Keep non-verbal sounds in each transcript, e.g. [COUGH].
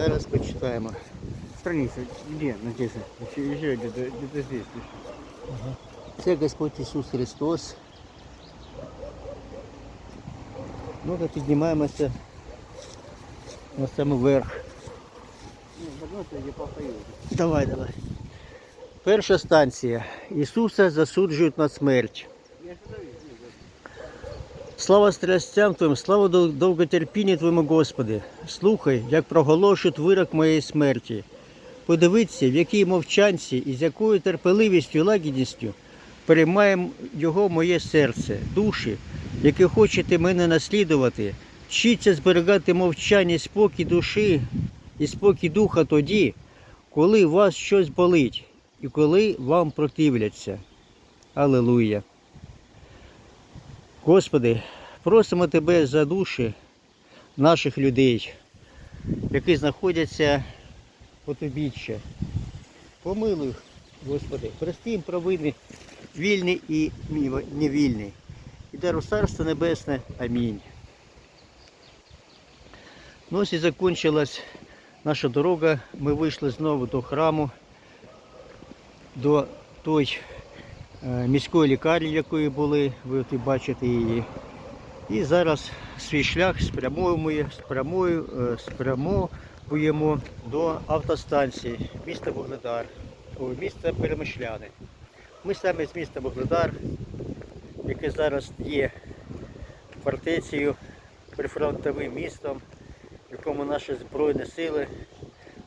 Зараз почитаємо. Страница, где написано? Еще, еще где-то, где-то здесь. Це Господь Ісус Христос. Ну, то піднімаємося на самий верх. Давай, давай. Перша станція. Ісуса засуджують на смерть. Слава страстям Твоїм, слава дов- довготерпінню Твоєму, Господи. Слухай, як проголошують вирок моєї смерті. Подивіться, в якій мовчанці і з якою терпеливістю і лагідністю приймає його моє серце, душі, які хочете мене наслідувати. Вчіться зберігати мовчання і спокій душі і спокій духа тоді, коли вас щось болить і коли вам противляться. Аллилуйя. Господи, просимо Тебе за душі наших людей, які знаходяться по тобіччя. Помилуй, їх, Господи, прости їм провини вільні і невільні. І дару Царство Небесне. Амінь. Ну ось і закінчилась наша дорога. Ми вийшли знову до храму, до той міської лікарні, якої були, ви от бачите її. І зараз свій шлях спрямовуємо, спрямую, е, спрямовуємо до автостанції міста Вугледар, міста Перемишляни. Ми саме з міста Вугледар, яке зараз є фортецею, прифронтовим містом, в якому наші Збройні сили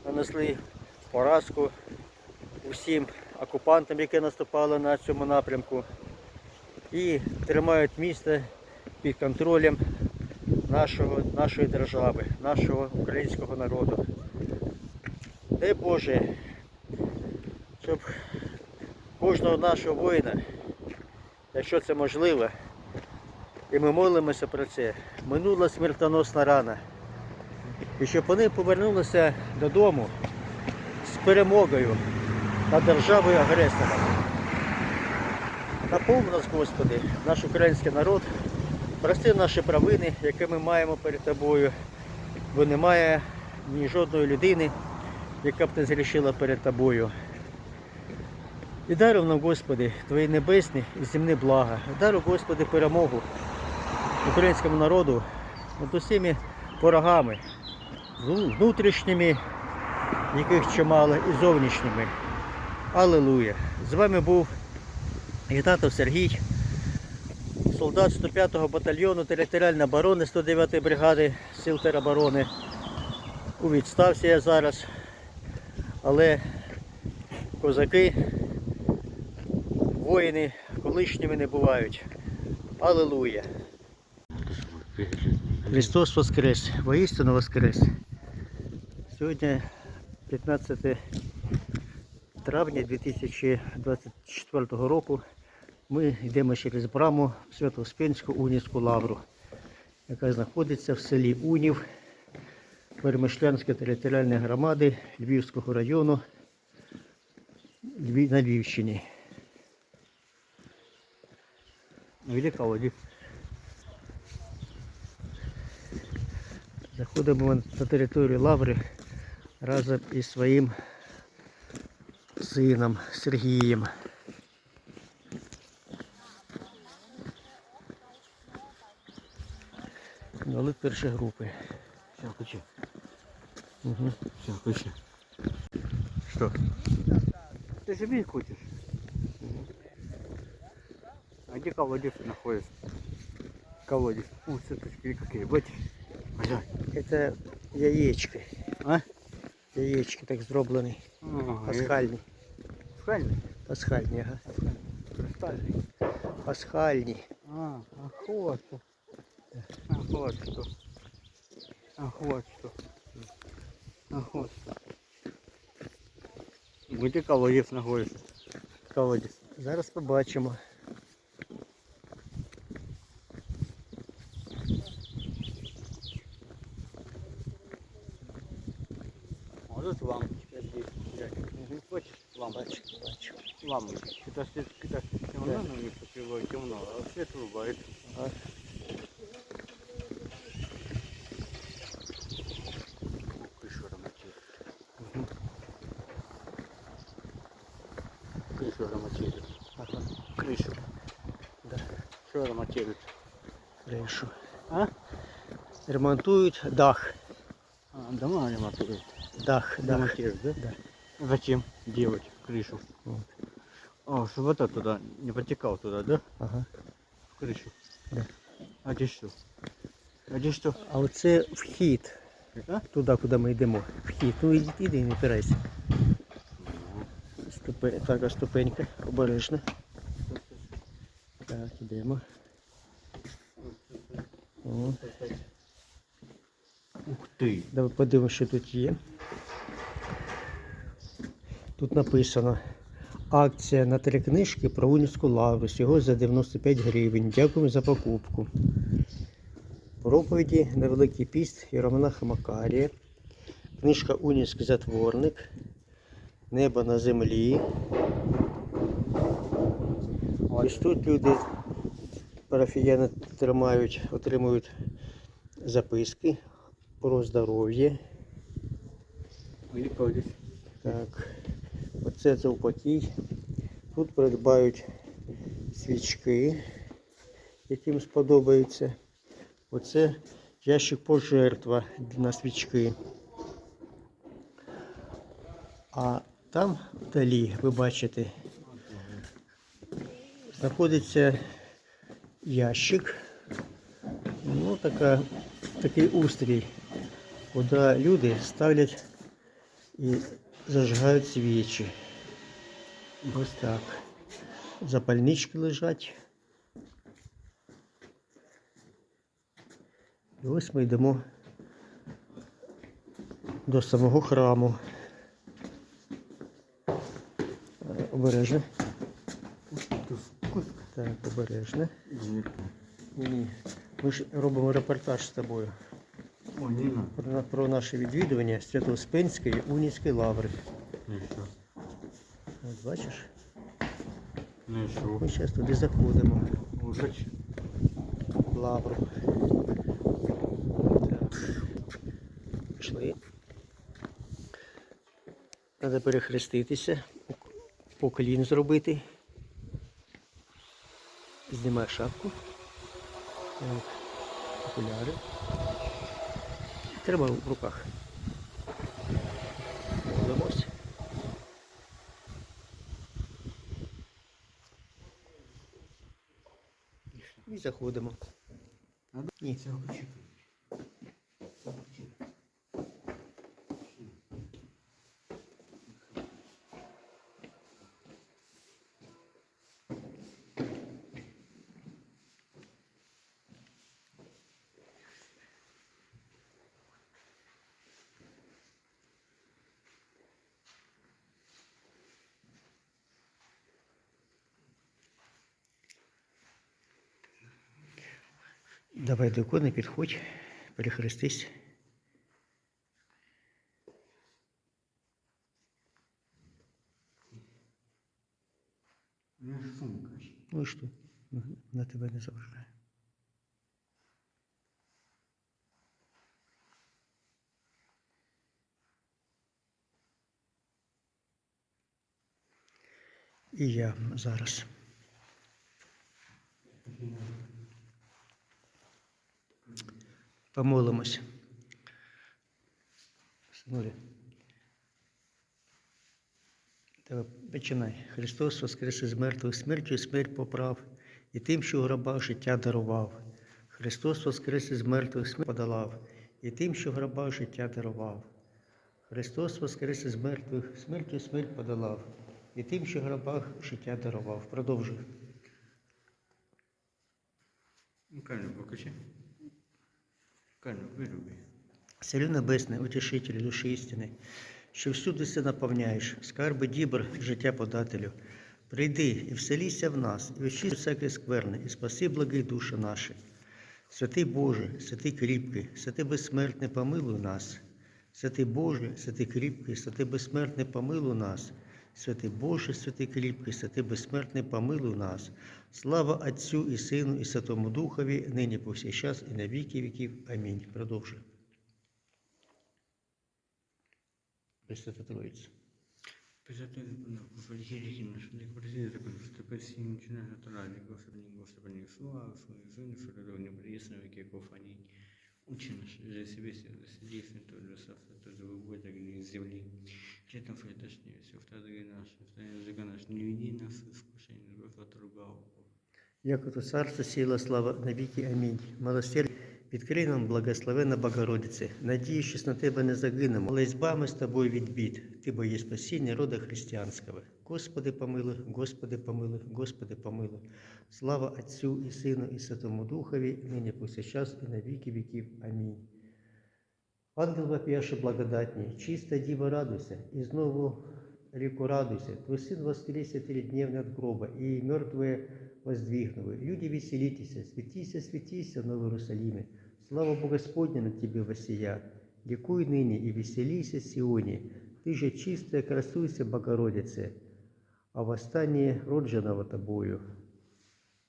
нанесли поразку усім окупантам, які наступали на цьому напрямку, і тримають місто під контролем нашого, нашої держави, нашого українського народу. Дай Боже, щоб кожного нашого воїна, якщо це можливо, і ми молимося про це, минула смертоносна рана. І щоб вони повернулися додому з перемогою над державою агресором. Наповни нас, Господи, наш український народ, прости наші провини, які ми маємо перед тобою, бо немає ні жодної людини, яка б не зрішила перед тобою. І даруй нам, Господи, Твої небесні і земні блага. Даруй, Господи, перемогу українському народу над усіми ворогами, внутрішніми, яких чимало, і зовнішніми. Аллилуйя! З вами був Гітатов Сергій, солдат 105-го батальйону територіальної оборони 109-ї бригади сил тероборони. У відставці я зараз, але козаки, воїни колишніми не бувають. Аллилуйя! Христос Воскрес! Воістину Воскрес! Сьогодні 15 травня 2024 року ми йдемо через браму Свято-Успенську Унівську лавру, яка знаходиться в селі Унів Перемишлянської територіальної громади Львівського району на Львівщині. Велика воді. Заходимо на територію лаври разом із своїм сином Сергієм. Дали перші групи. Все, включи. Угу. Все, включи. Что? Ты же видеть хочешь? А где колодец находится? Колодец. О, цветочки какие. Глянь. Це яєчки. А? Яєчки так зроблені. Ага, Пасхальні. Правильно? Пасхальні, ага. Кристальный. Пасхальні. А, ах вот что. Ах вот что. Ах вот что. Ах вот что. Где колодец находится? Колодец. Зараз побачимо. Может лампочка здесь взять. Хочешь Лампочка. Бачу, бачу. Лампочка. Это все-таки так темно на них покрыло, темно, а свет врубает. Ага. Крышу роматерит. Крышу. Да. Что? Крышу. А? Ремонтуют дах. А, дома ремонтуют. Дах, дах. Ремонтируют, да? Да. Зачем делать? крышу? Вот. А, чтобы вода туда не протекал туда, да? Ага. В крышу. Да. А здесь что? А здесь что? А оце вхід. А? Туди, куди ми йдемо. Вхід. Ну іди, іди не опирайся. Ступе... Така ступенька, обережно. Так, ідемо. О, Ух ты. давай подивимося, що тут є. Тут написано. Акція на три книжки про Унівську лавру. Всього за 95 гривень. Дякуємо за покупку. Проповіді на Великий піст Єромонаха Макарія. Книжка Унівський затворник. Небо на землі. Ось тут люди, парафіяни тримають, отримують записки про здоров'я. Так, оце завпотій. Тут придбають свічки, яким сподобається. Оце ящик пожертва на свічки. А там вдалі, ви бачите, знаходиться ящик. Ну, така, такий устрій, куди люди ставлять і зажигають свічі. Ось так. Запальнички лежать. І ось ми йдемо до самого храму. Е, Обережно. Так, обережно. Ні, ні. Ми ж робимо репортаж з тобою О, про, про наше відвідування Свято-Успенської Унівської лаври. Бачиш, Ну что? ми зараз туди заходимо. В лавру. Так. Пішли. Треба перехреститися, поклін зробити. Знімай шапку. Так. Окуляри. Треба в руках. І заходимо. Ні. Давай до ікони підходь, перехрестись. Ну і що? На тебе не заважає. І я зараз. Помолимось. Починай. Христос воскрес із мертвих смертю, смерть поправ, і тим, що в гробах життя дарував. Христос воскрес із мертвих смерть подолав, і тим, що в гробах життя дарував. Христос воскрес із мертвих смертю смерть подолав, і тим, що в гробах життя дарував. Продовжуй. Ну, камень покажи. Камень выруби. Царю Небесний, утішителю душі істини, що всюди все наповняєш, скарби дібр, життя подателю. Прийди і вселися в нас, і очисти всяке скверне, і спаси благі душі наші. Святий Боже, святий кріпкий, святий безсмертний, помилуй нас. Святий Боже, святий кріпкий, святий безсмертний, помилуй нас. Святий Боже, святий кріпкий, святий безсмертний, помилуй нас. Слава Отцю і Сину, і Святому Духові, нині повсякчас і на віки віків. Амінь. Продовжуй. Пресвята Троїця. Да прости закон, что почти ничего не натурали, Господи, Господи, слава, слава, слава, слава, не приесно, веки, кофани. Учи нас, же себе силы, сиди, святой, да савта, то да выводя огни из земли. Хлетом флетошнее, все вторые наши, вторые языка наши, не веди нас в искушение, но от ругал. Як ото царство, сила, слава навіки. Амінь. Милосердя, відкрий нам благословенна Богородице, надіючись на тебе не загинемо, але збами з тобою від бід, ти бо є спасіння рода християнського. Господи помилуй, Господи помилуй, Господи помилуй. Слава Отцю і Сину, і Святому Духові, нині повсякчас і на віки віків. Амінь. Ангел вопиявший благодатней, чистая дива радуйся, и знову реку радуйся. Твой сын воскресе тридневный от гроба, и мертвые воздвигнули. Люди веселитесь, светися, светися в Новом Иерусалиме. Слава Богу Господня на тебе воссия. Ликуй ныне и веселися, Сионе. Ты же чистая, красуйся, Богородице, а восстание родженого тобою.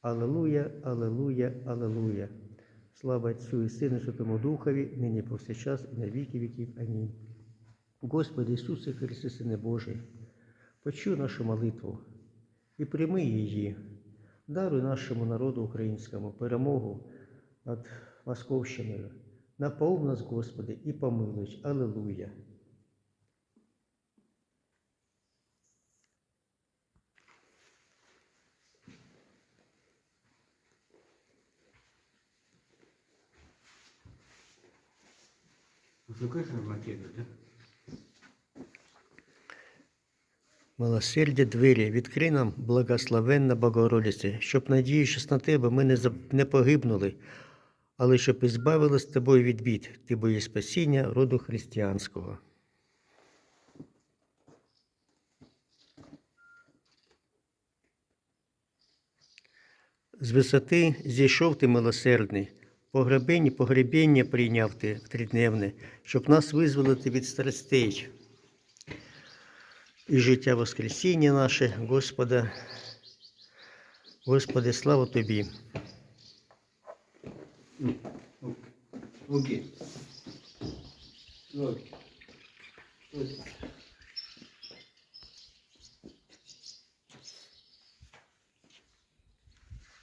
Аллилуйя, аллилуйя, аллилуйя. Слава Отцю і Сину, Святому Духові, нині повсякчас і на віки віків. Амінь. Господи Ісусе Христе, Сине Божий, почуй нашу молитву і прийми її. Даруй нашому народу українському перемогу над Московщиною. Наповни нас, Господи, і помилуй. Аллилуйя. Милосердя двері, відкрий нам благословенна Богородице, щоб, надіючись на Тебе, ми не, не погибнули, але щоб і з Тобою від бід, Ти бо є спасіння роду християнського. З висоти зійшов ти милосердний, погребення, погребіння прийняв ти тридневне, щоб нас визволити від страстей і життя Воскресіння наше, Господа. Господи, слава Тобі. Окей. Окей.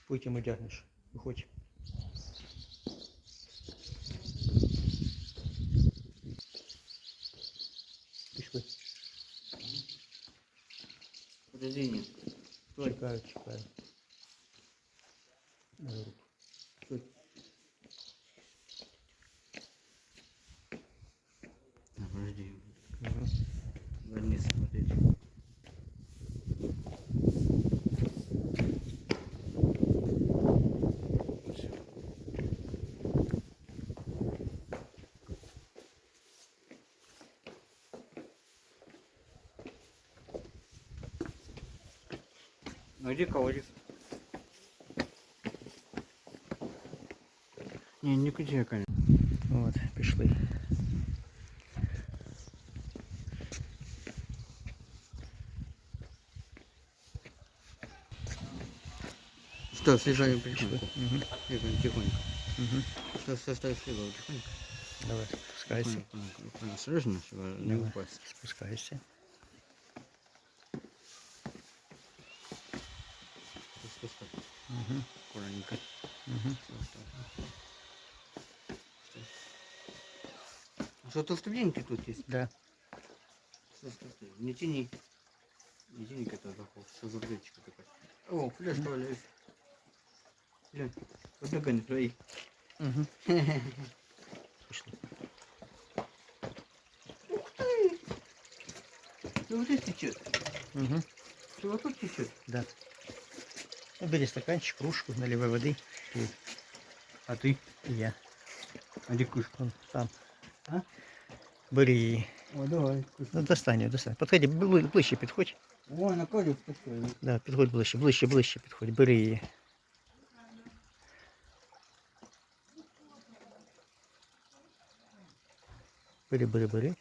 Потім одягнеш. Виходь. Подожди, нет. Стой. Чекаю, чекаю. На руку. Стой. А, Подожди. Мгм. Верни смотреть. Всё. Ну иди колодец. Не, не кричи, конечно. От, пішли. Стой, слежай потихоньку. Угу. Тихонько, тихонько. Угу. Стой, стой, стой, слежай тихонько. Давай, спускайся. Тихонько, тихонько. Осторожно, чтобы не Давай. упасть. Спускайся. Что толстовенький тут есть? Да. Не тяни. Не тяни к этому заход. Что за плечика такая? О, фляж валяется. Глянь, вот ногами твои. Угу. [LAUGHS] Пішли. Ух ты! Ты вот здесь течет. Угу. Ты вот тут течет. Да. Ну, бери стаканчик, кружку, наливай воды. Пей. А ты? І я. А где? Вон там. А? Бери її. О, давай. Ну, достань, достань. Підходи, бли- ближче підходь. О, на колю подходит. Да, підходь ближче, ближче, ближче підходь. Бери її. Бери, бери, бери.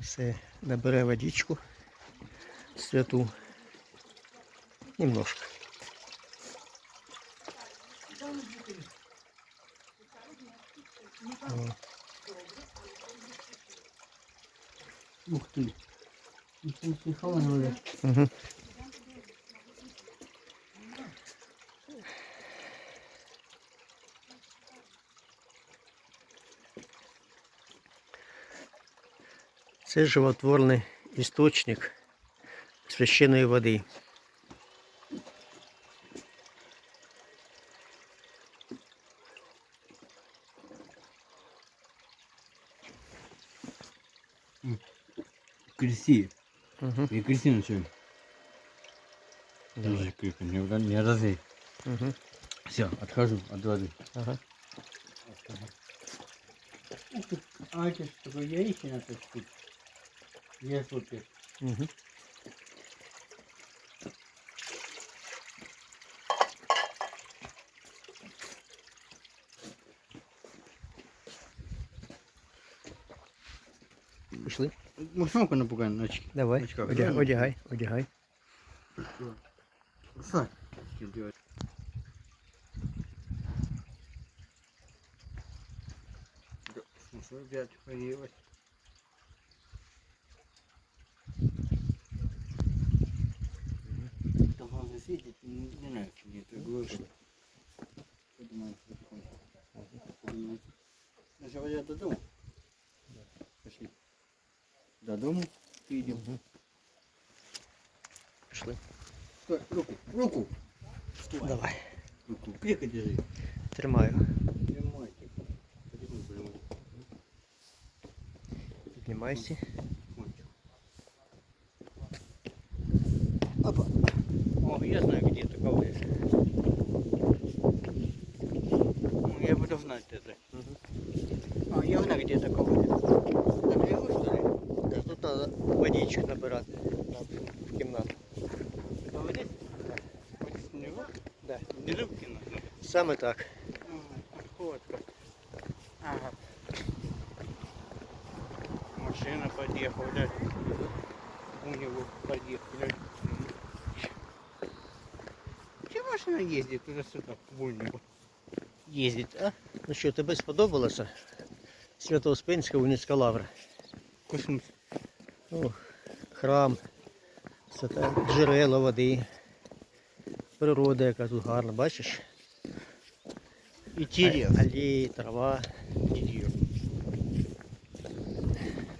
Все, набирай водичку святу. Немножко. Ух ты. Ничего себе, хаванули. Угу. Це животворний істочник священної води. Крести. Угу. И крести начали. Даже крепко, не, ура- не разей. Угу. Все, отхожу от воды. Ага. А это что такое яйца на тут? Я супер. Угу. мушонку напугай на очки. Давай. Очках. Одяг, одягай, одягай. Сань. Смешно взять появилось. Там глаза светит, не знаю, что мне это ну, глушит. Поднимается потихоньку. Поднимается. Ну, сейчас я дома. Пошли. До дома идем. Пішли. Стой, руку, руку. Стой. Давай. Руку крепко держи. Тримаю. Тримайте. Потихоньку прямо. Піднімайся. Кончик. Опа. О, я знаю, где это колодец. Ну, я буду знать это. А, я знаю, где это колодец. На треба водичку набирати в кімнату. Колодец? Вот с него? Да. Не рыбки надо. Саме так. Ага, подходка. Ага. Машина подъехала, да? У него подъехали. Чего машина ездит туда-сюда, вольнику? Ездит, а? Ну що, тобі сподобалося? Свято-Успенська Уніцька лавра. Космос. Храм, це так, джерела води, природа, яка тут гарна, бачиш? І Интересно. Алеї, трава.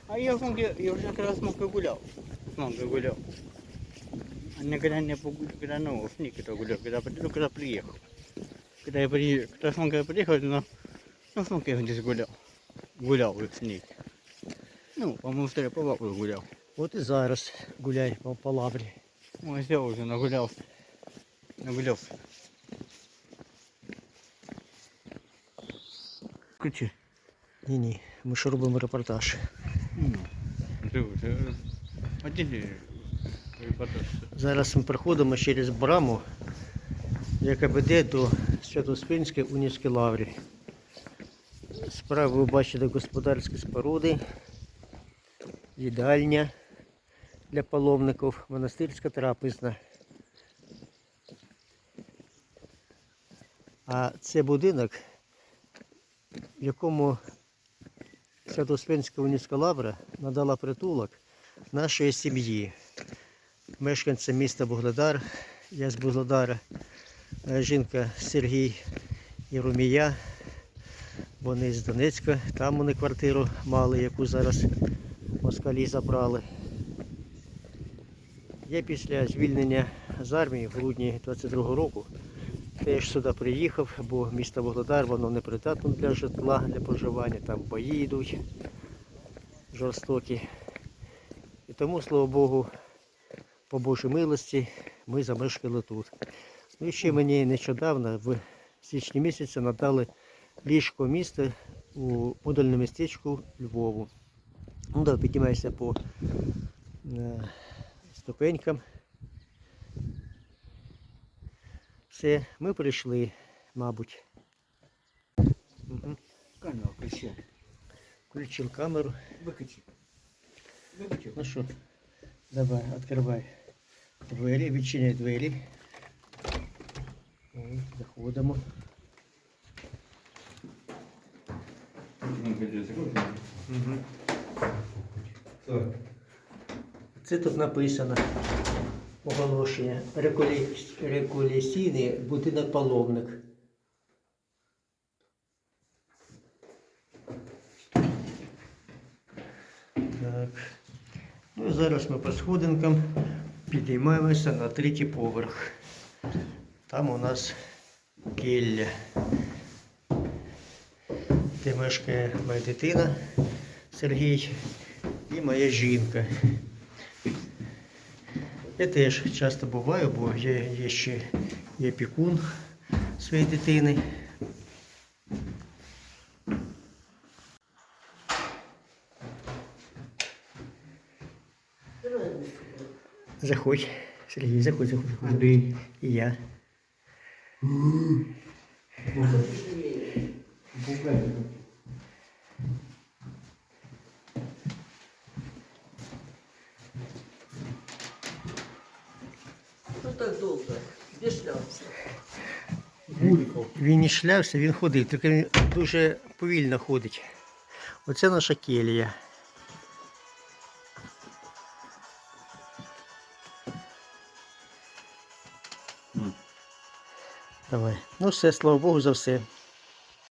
А я, где- я уже как раз много гулял. Много гулял. А никогда не погулял, когда ну, никогда гулял, когда, ну, когда приехал. Когда я приехал, когда с Монкой приехал, но ну, с я здесь гулял. Гулял с ней. Ну, по-моему, второй по Ваплу гулял. От і зараз гуляй по, по лаврі. Ой, я уже нагулялся. Нагулялся. Включи. Ні-ні, ми ж робимо репортаж. Ну. Зараз ми проходимо через браму, яка веде до Свято-Успенської Уніцької лаври. Справа ви бачите господарські споруди, їдальня для паломників, монастирська трапезна. А це будинок, в якому Свято-Успенська лавра надала притулок нашої сім'ї мешканця міста Бугледар. Я з Бугледара, е, жінка Сергій і Румія. Вони з Донецька, там вони квартиру мали, яку зараз москалі забрали. Я після звільнення з армії в грудні 22-го року теж сюди приїхав, бо місто Бугледар воно не придатне для житла, для проживання, там бої йдуть жорстокі. І тому, слава Богу, по Божій милості ми замешкали тут. Ну і ще мені нещодавно, в січні місяці, надали ліжко міста у модульному містечку Львову. Ну да, піднімайся по е, ступенькам. Все, ми прийшли, мабуть. Угу. Камеру включи. Включив камеру. Выключи. Выключи. Ну що, давай, відкривай двері, відчиняй двері. Ой, Заходимо. Ну, Угу. Це тут написано оголошення. Реколі- будинок паломник. Так. Ну зараз ми по сходинкам підіймаємося на третій поверх. Там у нас келля, де мешкає моя дитина Сергій і моя жінка. Я теж часто буваю, бо я є ще є опікун своєї дитини. Заходь, Сергій, заходь, заходь. заходь. Андрій. І я. Що так довго? Де шлявся? Він не шлявся, він ходив, тільки він дуже повільно ходить. Оце наша келія. Давай. Ну все, слава Богу, за все.